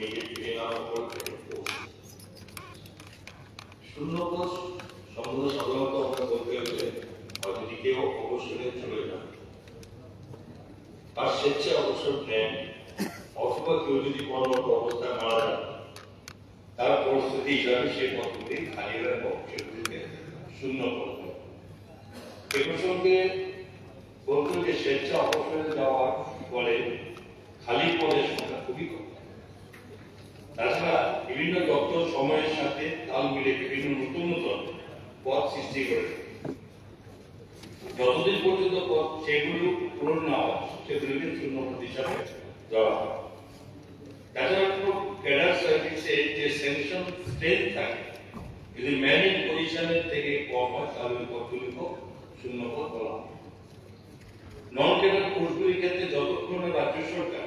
মেয়েকে ফিরে নেওয়ার পর থেকে শূন্য কোষ সম্বন্ধে সাধারণত আমরা বলতে হয়তো যদি কেউ অবসরে চলে যান তার স্বেচ্ছায় অবসর নেন অথবা কেউ যদি কর্মরত অবস্থায় মারা যান তার পরিস্থিতি হিসাবে সে পদগুলি খালি রাখব শূন্য করব এ প্রসঙ্গে বলতো যে স্বেচ্ছা অবসরে যাওয়ার পরে খালি পদের সংখ্যা খুবই কম। তাছাড়া বিভিন্ন দপ্তর সময়ের সাথে তাল মিলে বিভিন্ন নতুন নতুন পদ সৃষ্টি করে। যতদিন পর্যন্ত পদ সেগুলো পূরণ না হয় সেগুলিকে শূন্য হিসাবে দেওয়া হয়। তাছাড়া ক্যাডার সার্ভিসে যে সেকশন স্ট্রেংথ থাকে, যদি ম্যানিং পজিশনের থেকে কম হয়, তাহলে ওই পদগুলিকেও শূন্য পদ বলা হয়। নন ক্যাডার কোর্সগুলির ক্ষেত্রে যতক্ষণ রাজ্য সরকার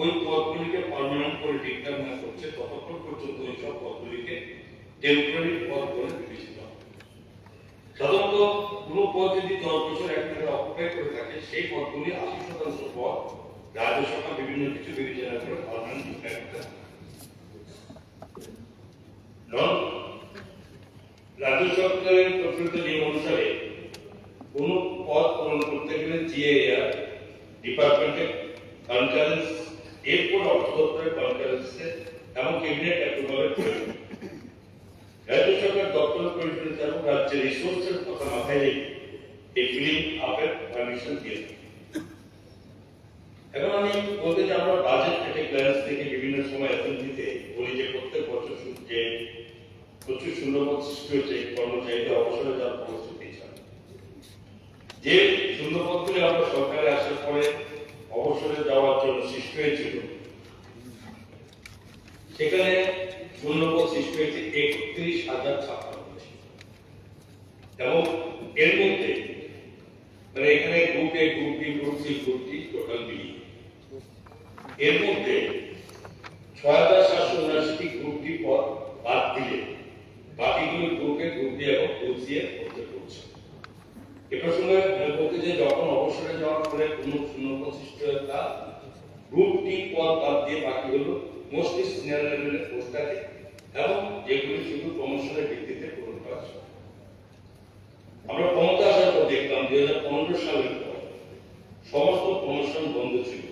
ওই পদগুলিকে পার্মানেন্ট করে ডিক্লেয়ার না করছে, ততক্ষণ পর্যন্ত ওই সব পদগুলিকে টেম্পোরারি পদ বলে বিবেচিত হয়। সাধারণত কোনো পদ যদি দশ বছর, এক টাকা অকুপাই করে থাকে, সেই পদগুলি আশি শতাংশ পদ রাজ্য সরকার বিভিন্ন কিছু বিবেচনা করে পার্মানেন্ট ডিক্লেয়ার করতে রাজ্য সরকারের প্রচলিত নিয়ম অনুসারে কোন পদ পূরণ করতে গেলে জিএআর ডিপার্টমেন্টে কনকারেন্স এরপর অর্থ দপ্তরের কনকারেন্সে এবং ক্যাবিনেট অ্যাপ্রুভালের রাজ্য সরকার দপ্তর প্রয়োজন এবং রাজ্যের রিসোর্সের কথা মাথায় রেখে এই ফিল্ম আপের পারমিশন দিয়ে এখন আমি বলতে চাই, আমরা বাজেট থেকে ক্লিয়ারেন্স থেকে বিভিন্ন সময় অ্যাসেম্বলিতে বলি যে প্রত্যেক বছর যে প্রচুর শূন্যপদ সৃষ্টি হচ্ছে কর্মচারীদের অবসরে যাওয়ার পরিস্থিতি যে শূন্যপদগুলি আমরা সরকারে আসার পরে অবসরে যাওয়ার জন্য সৃষ্টি হয়েছিল সেখানে শূন্যপদ সৃষ্টি হয়েছে একত্রিশ হাজার ছাপ্পান্নটি এবং এর মধ্যে মানে এখানে group A group B group C group D total মিলিয়ে এর মধ্যে ছয় হাজার সাতশো উনআশিটি গ্রুপ ডি পদ বাদ দিলে বাকিগুলো গ্রুপ এ গ্রুপ ডি এবং গ্রুপ সি এর মধ্যে পড়ছে এ প্রসঙ্গে মনে করতে যে যখন অবসরে যাওয়ার পরে কোন শূন্য সৃষ্টি হয় তা গ্রুপ ডি পদ বাদ দিয়ে বাকিগুলো মোস্টলি সিনিয়র লেভেলের পোস্ট থাকে এবং যেগুলি শুধু প্রমোশনের ভিত্তিতে পূরণ করা হয় আমরা ক্ষমতা আসার পর দেখলাম পর সমস্ত প্রমোশন বন্ধ ছিল,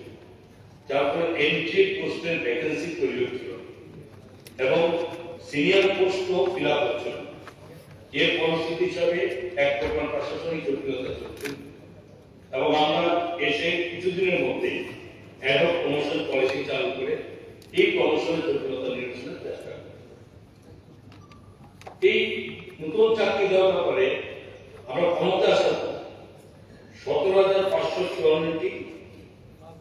যার ফলে তৈরি হচ্ছিল এবং সিনিয়র হচ্ছিল। পরিস্থিতি হিসাবে এক প্রকার প্রশাসনিক জটিলতা এবং আমরা এসে কিছুদিনের মধ্যে অ্যাডক প্রমোশন পলিসি চালু করে এই প্রমোশনের জটিলতা নিরসনের চেষ্টা এই নতুন চাকরি দেওয়ার ব্যাপারে আমরা ক্ষমতা আসার পর সতেরো হাজার পাঁচশো চুয়ান্নটি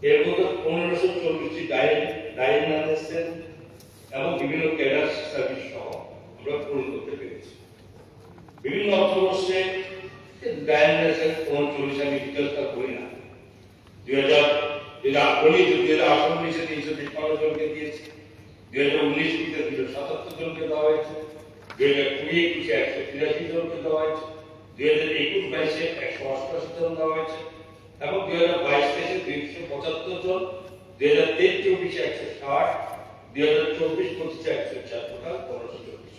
এর মধ্যে পনেরোশো চল্লিশটি ডাইরেক্ট ডাইরেক্ট ম্যানেজমেন্ট এবং বিভিন্ন ক্যাডার সার্ভিস সহ আমরা পূরণ করতে পেরেছি। বিভিন্ন অর্থবর্ষে ডাইরেক্ট ম্যানেজমেন্ট উনচল্লিশ আমি ডিটেলসটা করি না। দুই হাজার হাজার বলি, দুই হাজার আঠারো তিনশো তিপ্পান্ন জনকে দিয়েছি। দুই হাজার উনিশ কুড়িতে দুশো সাতাত্তর জনকে দেওয়া হয়েছে। দুই হাজার কুড়ি একুশে একশো তিরাশি জনকে দেওয়া হয়েছে। দুই হাজার একুশ বাইশে একশো অষ্টআশি জন দেওয়া হয়েছে এবং দুই হাজার বাইশ তেইশে দুইশো পঁচাত্তর জন, দুই হাজার তেইশ চব্বিশে একশো ষাট, দুই হাজার চব্বিশ পঁচিশে একশো চার চব্বিশ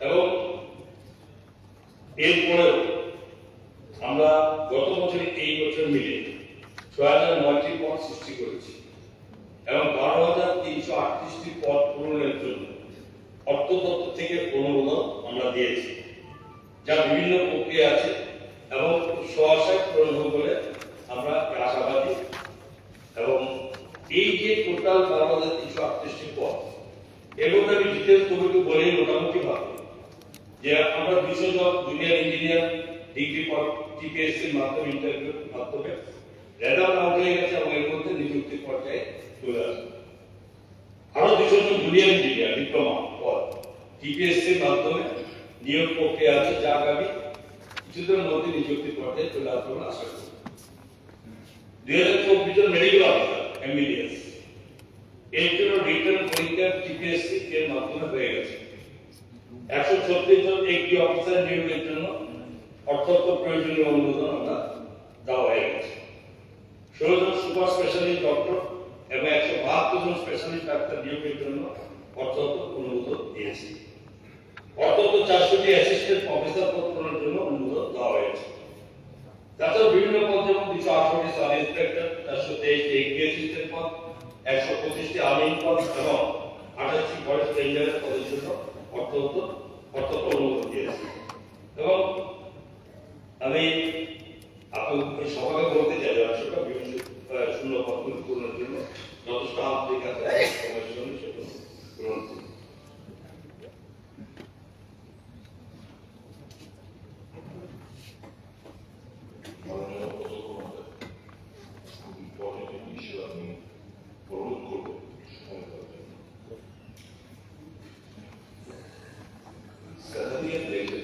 এবং এরপরেও আমরা গত বছর এই বছর মিলে ছয় হাজার নয়টি পদ সৃষ্টি করেছি এবং বারো হাজার তিনশো আটত্রিশটি পদ পূরণের জন্য অর্থ দপ্তর থেকে অনুমোদন আমরা দিয়েছি, যা বিভিন্ন প্রক্রিয়া আছে এবং সহসায় পূরণ বলে আমরা আশাবাদী। এবং এই যে টোটাল বারো হাজার তিনশো আটত্রিশটি পদ আমি ডিটেলস তোমাকে বলে মোটামুটি ভাবে, যে আমরা জন জুনিয়র ইঞ্জিনিয়ার, ডিগ্রি পদ টিপিএসসির মাধ্যমে ইন্টারভিউর মাধ্যমে রেজাল্ট আউট হয়ে গেছে এবং এর মধ্যে নিযুক্তি পর্যায়ে চলে আসবে। আরও জন জুনিয়র ইঞ্জিনিয়ার ডিপ্লোমা টিপিএসসির মাধ্যমে নিয়োগ প্রক্রিয়া আছে, যা আগামী কিছুদিনের মধ্যে নিযুক্তি পর্যায়ে চলে আসবে বলে আশা করি। দুই হাজার চব্বিশ জন মেডিকেল অফিসার এমবিবিএস এর জন্য রিটার্ন পরীক্ষা টিপিএসসি এর মাধ্যমে হয়ে গেছে। একশো ছত্রিশ জন একটি অফিসার নিয়োগের জন্য অর্থ প্রয়োজনীয় অনুমোদন আমরা দেওয়া হয়ে গেছে। ষোলো জন সুপার স্পেশালিস্ট ডক্টর এবং একশো বাহাত্তর জন স্পেশালিস্ট ডাক্তার নিয়োগের জন্য অর্থ অনুমোদন দিয়েছে। অর্থ চারশোটি অ্যাসিস্ট্যান্ট প্রফেসর পদ পূরণের জন্য অনুমোদন দেওয়া হয়েছে। তাছাড়া বিভিন্ন পদ যেমন দুশো আঠারোটি সাব ইন্সপেক্টর চারশো তেইশটি এগ্রি অ্যাসিস্ট্যান্ট পদ, একশো পঁচিশটি আমিন পদ এবং আঠাশটি ফরেস্ট রেঞ্জারের পদের জন্য অর্থ অর্থ অনুমোদন দিয়েছে। এবং আমি আপনার সবাইকে বলতে চাই যে আসলে বিভিন্ন শূন্য পদগুলি পূরণের জন্য যথেষ্ট আন্তরিক আছে সময়ের সঙ্গে সেগুলো পূরণ করুন। মাননীয় প্রধানমন্ত্রী খুব ইম্পর্টেন্ট একটি ইস্যু আমি অনুরোধ করব সময় দেওয়ার জন্য স্যালারিয়ান রেটে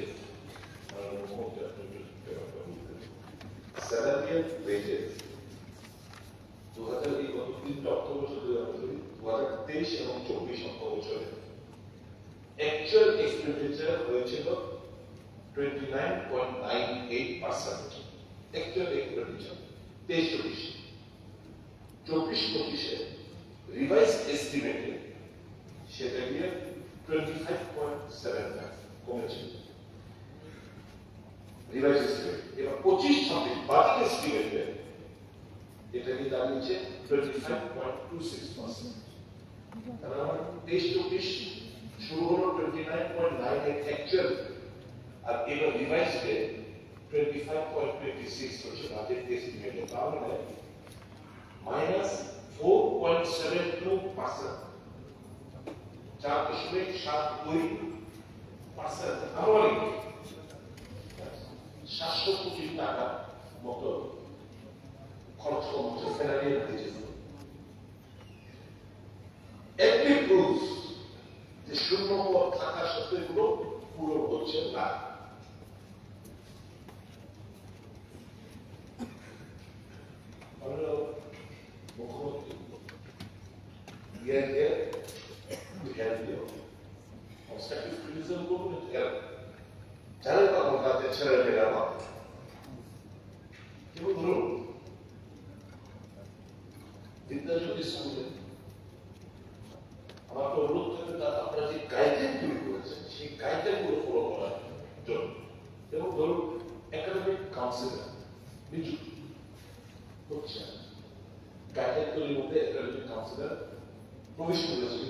মাননীয় মুখ্যমন্ত্রী আপনি ব্যাপারটা বলতেন স্যালারিয়ান রেটে দু হাজার এই গত তিনটা অর্থ বছর দু হাজার তেইশ এবং চব্বিশ অর্থ বছরে। অ্যাকচুয়াল এক্সপেন্ডিচার হয়েছিল twenty nine point nine eight percent actual expenditure তেইশ চব্বিশ। চব্বিশ পঁচিশে রিভাইজ এস্টিমেটে সেটা গিয়ে twenty five point seven five কমেছে। রিভাইজ এস্টিমেট এবার পঁচিশ ছাব্বিশ বাজেট এস্টিমেটে এটা গিয়ে দাঁড়িয়েছে twenty five point two six percent তাহলে আমার তেইশ চব্বিশ শুরু হলো twenty nine point nine eight actual আর এবার রিভাইজে twenty five point twenty six হচ্ছে বাজেট এস্টিমেটে তাহলে minus four point seven two percent চার দশমিক সাত দুই পার্সেন্ট আনুমানিক সাতশো কোটি টাকা মতো খরচ হচ্ছে দিয়েছে একটি প্রুফ যে শূন্য পদ থাকা সত্ত্বেও এগুলো পুরো হচ্ছে না। আমরা মুখ্যমন্ত্রী ইয়ার ইয়ার we have you constructive criticism করব না help যারা বা আমাদের ছেলে মেয়েরা মা এবং ধরুন বিদ্যাজ্যোতি স্কুলে আমার তো অনুরোধ থাকবে তারা আপনারা যে গাইডলাইন তৈরি করেছেন সেই গাইডলাইনগুলো ফলো করার জন্য এবং ধরুন একাডেমিক হচ্ছে মধ্যে একাডেমিক প্রবেশ করেছে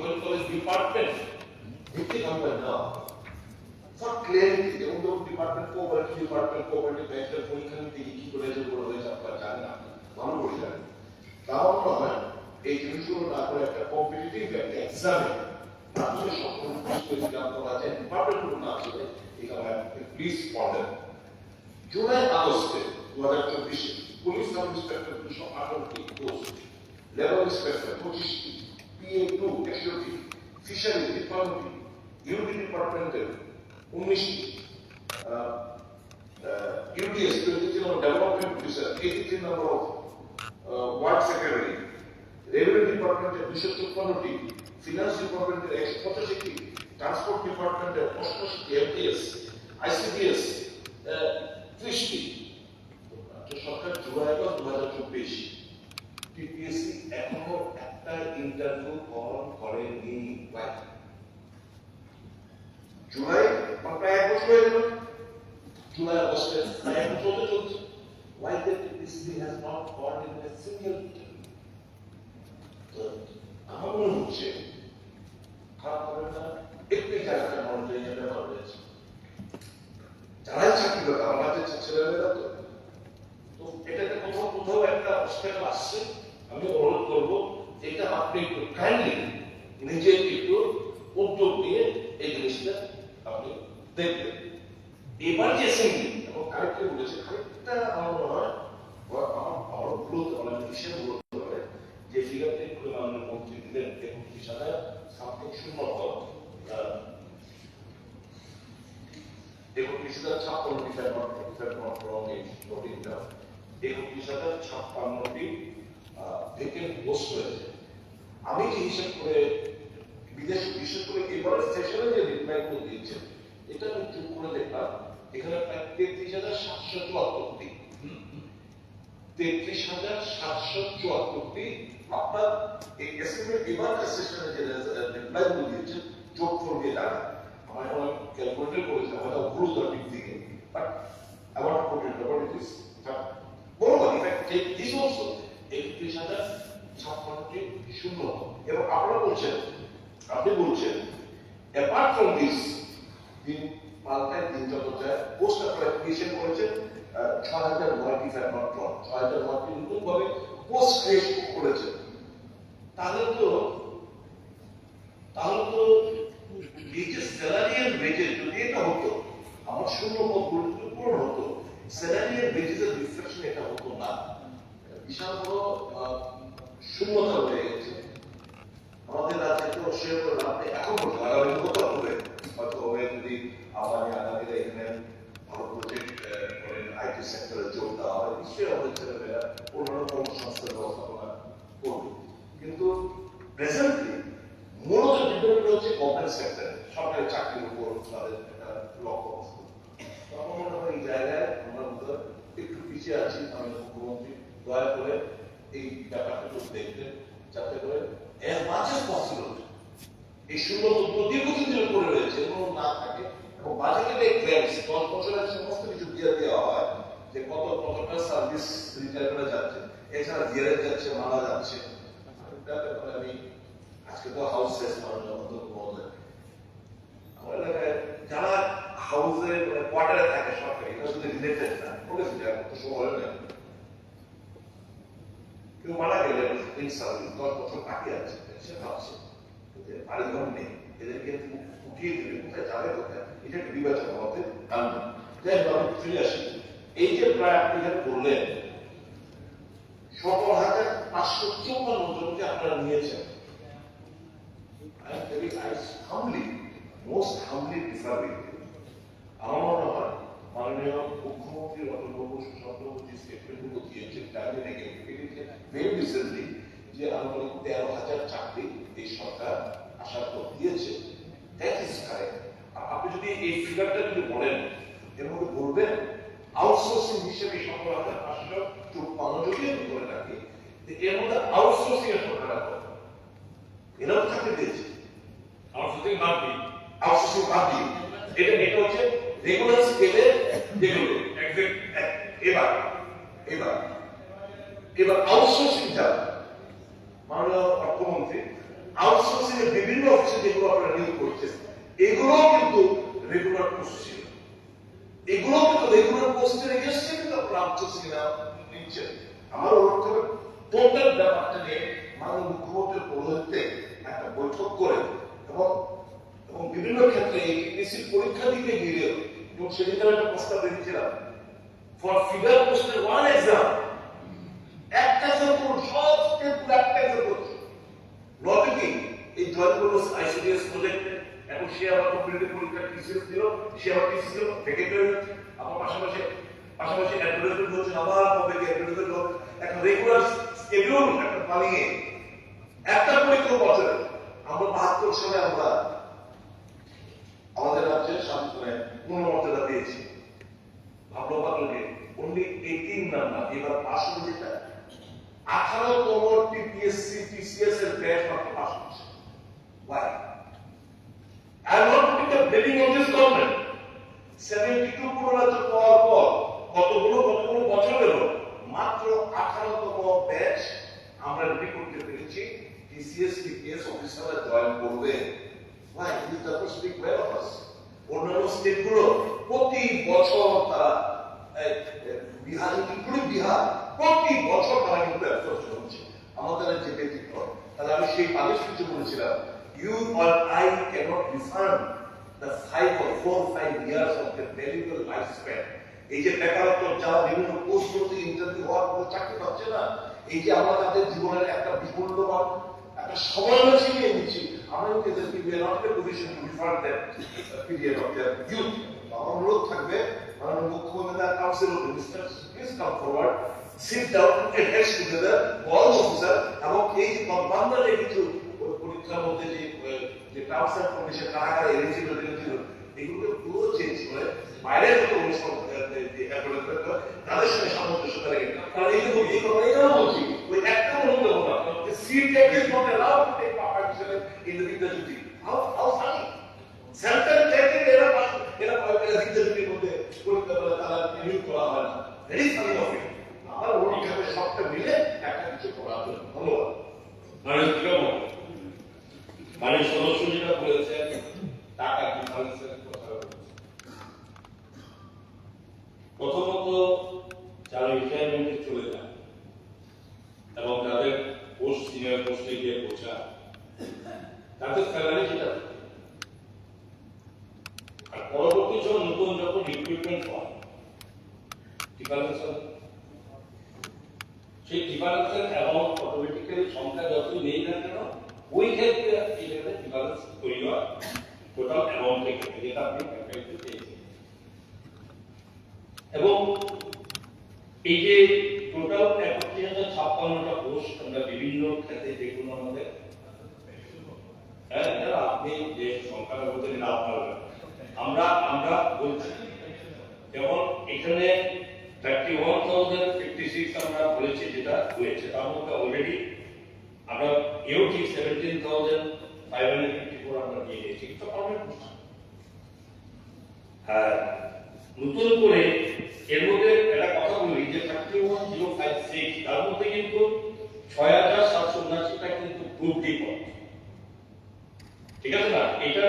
হয়ে কলেজ ডিপার্টমেন্ট ভিত্তিক আমরা না। ফর ক্লিয়ারিটি এবং ধরুন ডিপার্টমেন্ট কোঅপারেটিভ ডিপার্টমেন্ট কোঅপারেটিভ ব্যাংকের পরীক্ষা নিতে গিয়ে কি করে যে বড় হয়েছে আপনারা জানেন না? ভালো করে জানেন। তাও নয় এই জিনিসগুলো না করে একটা কম্পিটিটিভ একটা এক্সামে আপনাদের সকল প্রশ্ন যদি আপনারা যে ডিপার্টমেন্টগুলো না আসলে এখানে প্লিজ পড়েন জুলাই আগস্টে দু হাজার চব্বিশে পুলিশ সাব ইন্সপেক্টর দুশো আঠারোটি পোস্ট লেবার ইন্সপেক্টর পঁচিশটি। পিএ টু একষট্টি ফিশারি তিপ্পান্নটি ইউডি ডিপার্টমেন্টের উনিশটি ইউডিএস টোয়েন্টি নম্বর ডেভেলপমেন্ট অফিসার এইটি থ্রি নম্বর ওয়ার্ড সেক্রেটারি রেভিনিউ ডিপার্টমেন্টের দুশো চুপ্পান্নটি ফিনান্স ডিপার্টমেন্টের একশো পঁচাশিটি ট্রান্সপোর্ট ডিপার্টমেন্টের অষ্টআশিটি এমটিএস আইসিডিএস ত্রিশটি সরকার জুলাই দু হাজার চব্বিশ টিপিএসসি এখনও একটা ইন্টারভিউ গ্রহণ করেনি জুলাই মানে প্রায় এক বছর হয়ে গেল। জুলাই আগস্টে প্রায় এক বছর হতে চলছে। Why the TPC has not called in a single interview? আমার মনে হচ্ছে খারাপ হবে না একটু জায়গাটা রয়েছে। যারাই চাকরি করে আমার কাছে ছেলেমেয়েরা তো তো এটাতে কোথাও কোথাও একটা অবস্থায় আসছে। আমি অনুরোধ করব এটা আপনি একটু কাইন্ডলি নিজে একটু উদ্যোগ নিয়ে এই জিনিসটা আপনি দেখবেন। এবার যে অ্যাসেম্বলি এবং আরেকটা বলেছে আমার মনে হয় আমার পারে হিসেবে ভুল হতে যে ফিগারটা আমাদের মন্ত্রী দিলেন একত্রিশ হাজার সামথিং শূন্য একত্রিশ হাজার ছাপ্পান্নটি ভেকেন্ট হয়েছে আমি যে হিসেব করে বিদেশ বিশেষ করে এবারের সেশনে যে রিপ্লাই গুলো দিয়েছেন, এটা আমি চুপ করে দেখলাম। এখানে প্রায় তেত্রিশ হাজার সাতশো চুয়াত্তরটি। তেত্রিশ হাজার সাতশো চুয়াত্তরটি, আপনার এই এসএমএর এবারকার সেশনে যে রিপ্লাই গুলো দিয়েছেন যোগ ফোর দিয়ে দাঁড়ায় আমার এখন ক্যালকুলেটর করেছি হয়তো ভুল তার দিক থেকে but I want to put it what it is. বলব in fact take this also একত্রিশ হাজার ছাপ্পান্নটি শূন্য এবং আপনারা বলছেন, আপনি বলছেন apart from this post creation করেছেন ছয় হাজার ছয় হাজার নয়টি নতুন ভাবে পোস্ট তো, তাহলে তো স্যালারি যদি এটা হতো, আমার শূন্য পদগুলো পূরণ হতো। স্যালারি ওয়েজেসের রিফ্লেকশন এটা হতো না। বিশাল বড় শূন্যতা গেছে। আমাদের রাজ্যে তো সে আপনি এখন বলতে আগামী হবে? হয়তো হবে যদি আগামী আগামীরা এখানে ভালো আইটি সেক্টরে যোগ দেওয়া হয়, নিশ্চয়ই আমাদের কিন্তু মূলত ডিপেন্ড হচ্ছে সরকারি চাকরির উপর তাদের একটা লক্ষ্য আছে। তো আমার মনে হয় এই জায়গায় আমরা বোধহয় একটু পিছিয়ে আছি আমি মুখ্যমন্ত্রী দয়া করে এই ব্যাপারটা একটু দেখবেন যাতে করে as much as possible এই শূন্য দীর্ঘদিন ধরে পড়ে রয়েছে, এগুলো না থাকে। এবং এই ক্লেমস দশ বছরের সমস্ত কিছু দিয়ে দেওয়া হয়, যে কত কতটা সার্ভিস রিটায়ার যাচ্ছে। এছাড়া জিয়ারে যাচ্ছে, মারা যাচ্ছে। আমি আজকে তো হাউস শেষ আমার এলাকায় যারা হাউসে মানে কোয়ার্টারে থাকে সরকারি এটা শুধু রিলেটেড না এখন তো সময় কেউ মারা গেলে ইন সার্ভিস দশ বছর বাকি আছে, সে ভাবছে। যে ঘর নেই, এদেরকে উঠিয়ে দিলে কোথায় যাবে, কোথায়, এটা একটা বিবেচনা হতে আনবে যাই হোক আমি ফিরে আসি। এই যে প্রায় আপনি যেটা বললেন, সতেরো হাজার পাঁচশো চৌপান্ন জনকে আপনারা নিয়েছেন. আমার মনে মুখ্যমন্ত্রী অটলবাবু সুশান্তবাবু যে স্টেটমেন্টগুলো দিয়েছেন ভেরি যে আনুমানিক তেরো হাজার চাকরি এই সরকার পর দিয়েছে। দ্যাট ইজ কারেক্ট আপনি যদি এই ফিগারটা যদি বলেন এর মধ্যে বলবেন আউটসোর্সিং হিসেবে সতেরো হাজার পাঁচশো চুপ্পান্ন যদি আমি করে থাকি এর মধ্যে আউটসোর্সিং এর সংখ্যাটা কত? এরাও থাকতে দিয়েছে সাথে বাদ দিই আউটসোর্সিং বাদ দিয়ে এটা এটা হচ্ছে রেগুলার স্কেলে যেগুলো। এবার এবার এবার আউটসোর্সিং যা মাননীয় অর্থমন্ত্রী আউটসোর্সিং এর বিভিন্ন অফিসে যেগুলো আপনারা নিয়োগ করছেন এগুলো কিন্তু রেগুলার পোস্ট ছিল। এগুলো কিন্তু রেগুলার পোস্টে রেখে কিন্তু আপনারা আউটসোর্সিং না নিচ্ছেন। আমার অনুরোধ টোটাল ব্যাপারটা নিয়ে মাননীয় মুখ্যমন্ত্রীর পৌরোহিত্যে একটা বৈঠক করে এবং এবং বিভিন্ন ক্ষেত্রে এই পরীক্ষা দিতে গিয়ে এবং সেদিন একটা প্রস্তাব রেখেছিলাম ফর ফিগার পোস্টের ওয়ান এক্সাম একটা এক্সাম সব স্টেট একটা এক্সাম লতে কি, এই জয়েন আইসিডিএস প্রজেক্টে এখন সে আবার কম্পিটিটিভ পরীক্ষা টিসিএস দিল, সে আবার টিসিএস দিল ভেকেন্ট হয়ে যাচ্ছে পাশাপাশি পাশাপাশি অ্যাডভার্টাইজমেন্ট হচ্ছে আবার কবে কি অ্যাডভার্টাইজমেন্ট হোক একটা রেগুলার স্কেডিউল একটা বানিয়ে একটা পরীক্ষা বছরে আমরা বাহাত্তর সালে আমরা আমাদের রাজ্যের শাসনে পূর্ণমর্যাদা পেয়েছি। ভাবলো ভাবলোকে অনলি এইটিন নাম্বার, এবার পাশ হয়ে যেটা আঠারোতম টিপিএসসি টিসিএস এর ব্যাচ মাত্র পাশ হচ্ছে Why? I am not putting the blaming on this government. 72 পূর্ণরাজ্য পাওয়ার পর কতগুলো কতগুলো বছর গেল মাত্র আঠারোতম ব্যাচ আমরা রেডি করতে পেরেছি টিসিএস টিপিএস করবে Why? This well of us. অন্যান্য স্টেটগুলো প্রতি বছর তারা এই, এই, বিহার ইনক্লুডিং বিহার প্রতি বছর তারা কিন্তু অ্যাপ্রোচ হচ্ছে আমাদের যে ব্যতিক্রম তাহলে আমি সেই আদেশ কিছু আর I cannot refund the five or four five years of the valuable life span এই যে বেকারত্ব, যারা বিভিন্ন পোস্টগুলোতে ইন্টারভিউ হওয়ার পরে চাকরি পাচ্ছে না, এই যে আমরা তাদের জীবনের একটা বিমূল্যবান, একটা সময় বেছে নিয়ে নিচ্ছি, আমরা কিন্তু এদেরকে are not in a position to refund that period of their youth আমার অনুরোধ থাকবে, মাননীয় মুখ্যমন্ত্রী তার council of ministers please come forward sit down heads together all officer এবং এই যে বাংলাতে কিছু পরীক্ষার মধ্যে যে যে টার্মস কারা কারা এলিজিবল এলিজিবল পুরো চেঞ্জ করে বাইরে যত অনুষ্ঠান তাদের সঙ্গে সামঞ্জস্যতা রেখে কারণ এই যে কথা জন্য বলছি। ওই একটা অনুরোধ দেবো seat take is not allowed to take participate in the Vidyajyoti how how funny central টেকে এরা পাস- এরা এরা বিদ্যাজ্যোতির মধ্যে পরীক্ষা করে, তারা নিয়োগ করা হয় না। ভেরি ফানি অফ ইট আমার ওইখানে সবটা মিলে একটা কিছু জন্য ধন্যবাদ। মানে সদস্য যেটা টাকা কথা প্রথমত, যারা রিটায়ারমেন্টে চলে এবং তাদের পোস্ট, সিনিয়র পোস্টে গিয়ে তাদের স্যালারি যেটা আর পরবর্তী যখন নতুন যখন রিক্রুটমেন্ট হয় সেই ডিফারেন্সের অ্যামাউন্ট অটোমেটিক্যালি সংখ্যা যতই নেই না কেন ওই ক্ষেত্রে এখানে ডিফারেন্স তৈরি হয় টোটাল অ্যামাউন্টের ক্ষেত্রে যেটা আপনি ক্যালকুলেট পেয়েছেন। এবং এই যে টোটাল একত্রিশ হাজার ছাপ্পান্নটা পোস্ট আমরা বিভিন্ন ক্ষেত্রে দেখুন আমাদের। হ্যাঁ আপনি যে সংখ্যাটা বলছেন এটা আপনার আমরা আমরা বলছি, যেমন এখানে thirty one thousand fifty six আমরা বলেছি যেটা হয়েছে, তার মধ্যে অলরেডি আমরা এও ঠিক seventeen thousand five hundred fifty four আমরা দিয়ে দিয়েছি পারমানেন্ট আর নতুন করে এর মধ্যে একটা কথা বলি, যে thirty one zero five six তার মধ্যে কিন্তু ছয় হাজার সাতশো উনাশিটা কিন্তু গ্রুপ ডি পদ ঠিক আছে না? এটা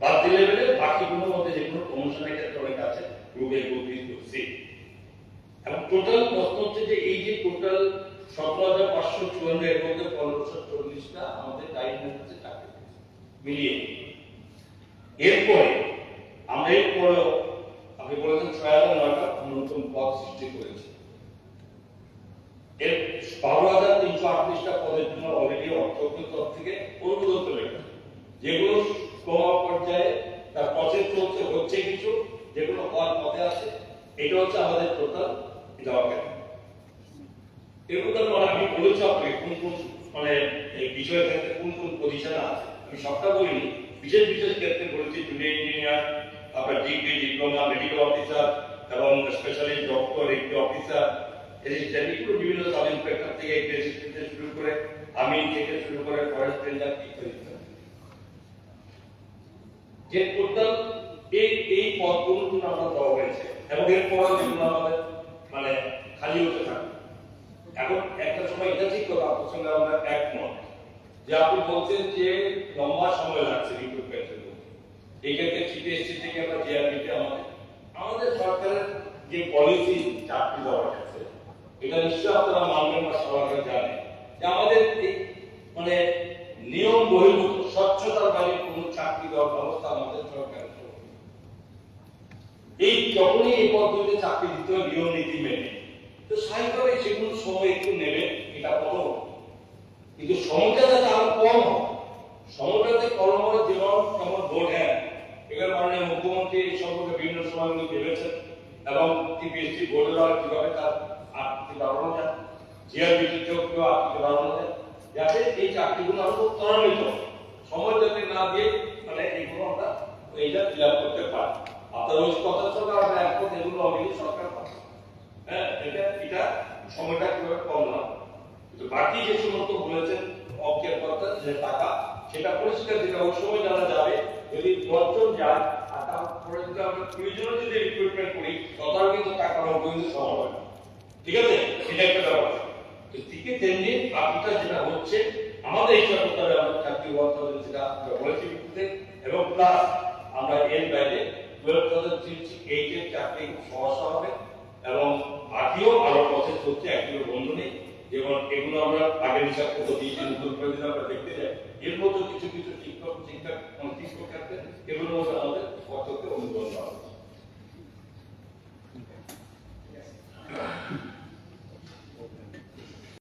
বাদ দিলে বেড়ে বাকিগুলোর মধ্যে যে কোনো প্রমোশনের ক্ষেত্রে অনেক আছে group A group B group C এবং টোটাল প্রশ্ন হচ্ছে যে এই যে টোটাল সতেরো হাজার পাঁচশো চুয়ান্ন, এর মধ্যে পনেরোশো চল্লিশটা আমাদের টাইম হচ্ছে পেয়েছে। মিলিয়ে এরপরে, আমরা এরপরে আপনি বলেছেন ছয় হাজার নয়টা নতুন পদ সৃষ্টি করেছি এর বারো হাজার তিনশো আটত্রিশটা পদের জন্য অলরেডি অর্থকের তরফ থেকে অনুমোদন চলে গেছে যেগুলো ক্রম পর্যায়ে তার প্রসেস চলছে হচ্ছে কিছু যেগুলো হওয়ার পথে আছে এটা হচ্ছে আমাদের টোটাল দেওয়া গেল এর মধ্যে মানে আমি বলেছি আপনাকে কোন কোন মানে এই বিষয়ের ক্ষেত্রে কোন কোন পজিশন আছে আমি সবটা বলিনি বিশেষ বিশেষ ক্ষেত্রে বলেছি জুনিয়র ইঞ্জিনিয়ার আপনার ডিগ্রি ডিপ্লোমা মেডিকেল অফিসার এবং specially doctor agri officer assistant এগুলো বিভিন্ন সাব ইন্সপেক্টর থেকে শুরু করে আমিন থেকে শুরু করে ফরেস্ট রেঞ্জার ইত্যাদি। যে টোটাল এই এই পদগুলো কিন্তু আমরা দেওয়া হয়েছে এবং এরপর যেগুলো আমাদের মানে খালি হতে থাকে। এখন একটা সময় এটা ঠিক কথা আপনার সঙ্গে আমরা একমত। যে আপনি বলছেন যে লম্বা সময় লাগছে রিক্রুটমেন্টের মধ্যে এই ক্ষেত্রে সিপিএসসি থেকে আমরা জিআরবিতে আমাদের আমাদের সরকারের যে পলিসি চাকরি ক্ষেত্রে এটা নিশ্চয়ই আপনারা মানবেন বা সরকার জানে যে আমাদের মানে নিয়ম বহির্ভূত, স্বচ্ছতার বাইরে কোনো চাকরি দেওয়ার ব্যবস্থা আমাদের সরকার এই যখনই এই পদ্ধতিতে চাকরি দিতে হয়, নিয়ম, নীতি মেনে, তো স্বাভাবিকভাবে সেগুলো সময় একটু নেবে, এটা প্রথম কিন্তু সময়টা যাতে আরও কম হয় সময়টাতে কলম যেমন কেমন ভোট হ্যাঁ এবার মাননীয় মুখ্যমন্ত্রী এই সম্পর্কে বিভিন্ন সময়গুলো ভেবেছেন, এবং টিপিএসসি ভোটের কীভাবে তার আর্থিক বাড়ানো যায় জিআরবিটিতেও কেউ আর্থিক বাড়ানো যায় যাতে এই চাকরিগুলো আরও ত্বরান্বিত। হয়। সময় যাতে না দিয়ে মানে এগুলো আমরা এইটা ফিল আপ করতে পারি। আপনার ওই কথা সঙ্গে আমরা একমত, এগুলো আমি সরকার পাচ্ছে হ্যাঁ এটা এটা সময়টা কীভাবে কম না কিন্তু বাকি যে সমস্ত বলেছেন অঙ্কের কথা যে টাকা, সেটা পরিষ্কার যেটা ওই সময় যারা যাবে, যদি দশজন যায়, আর তারপরে যদি আমরা জনের যদি রিক্রুটমেন্ট করি তথাও কিন্তু টাকা অঙ্ক কিন্তু সমান না। ঠিক আছে? সেটা একটা ব্যাপার। তো ঠিকই তেমনি বাকিটা যেটা হচ্ছে, আমাদের এই আমাদের চাকরি ওয়ান বলেছি এবং প্লাস আমরা এর বাইরে টুয়েলভ থাউজেন্ড থ্রি এইটের চাকরি সমস্যা হবে। এবং বাকিও আরও বন্ধু নেই। যেমন এগুলো আমরা আগের হিসাব করে দিয়েছি, নতুন করে আমরা দেখতে যাই এর মধ্যে কিছু কিছু শিক্ষক শিক্ষক শিক্ষক মানে থাকবে। এগুলোর মধ্যে আমাদের করা